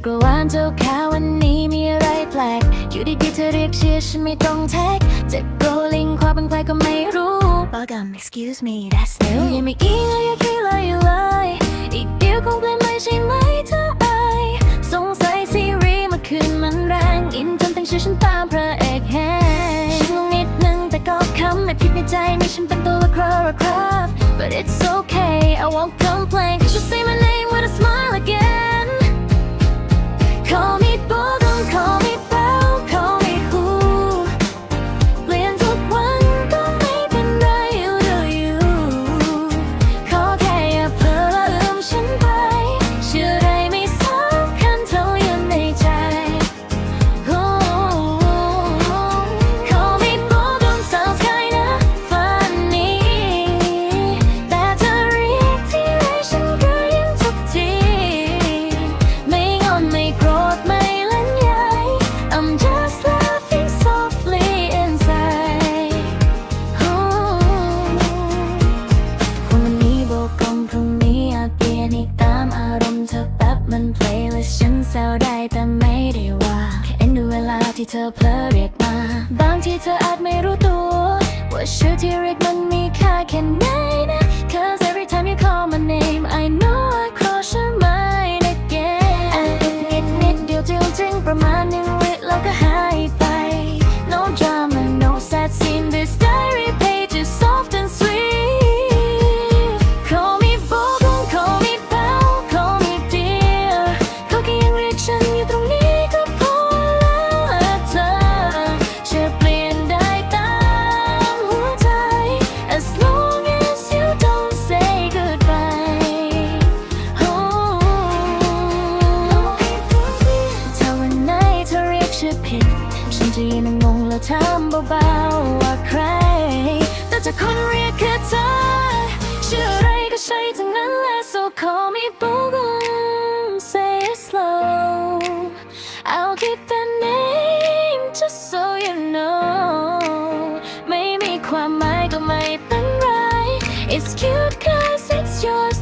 จักรวาลเจ้าข่าววันนี้มีอะไรแปลก อยู่ดีๆเธอเรียกชื่อฉันไม่ต้องแท็กจะโกลิงความเป็นใครก็ไม่รู้บอกกัน excuse me that's new ยังไม่กี่เลยยังคิดเลยอยู่เลย อีกเดียวคงเปลี่ยนไปใช่ไหมเธอเอ่ยสงสัยซีรีส์เมื่อคืนมันแรง อินจนตั้งชื่อฉันตามพระเอกแฮฉันงงนิดนึงแต่ก็คำไม่ผิดในใจนี่ฉันเป็นตัวละครหรอกครับ but it's okay I won't complain cause you say และฉันแซวได้แต่ไม่ได้ว่า แค่เอ็นดูเวลาที่เธอเพลอเรียกมา บางทีเธออาจไม่รู้ตัว ว่าชื่อที่เรียกมันมีค่าแค่ไหน เธอเรียกชื่อผิด ฉันจะยืนงงแล้วถามเบาๆว่าใคร แต่ถ้าคนเรียกคือเธอ ชื่ออะไรก็ใช่ทั้งนั้นแหละ so call me Bogum say it slow I'll keep the name just so you know ไม่มีความหมายก็ไม่เป็นไร It's cute cause it's yours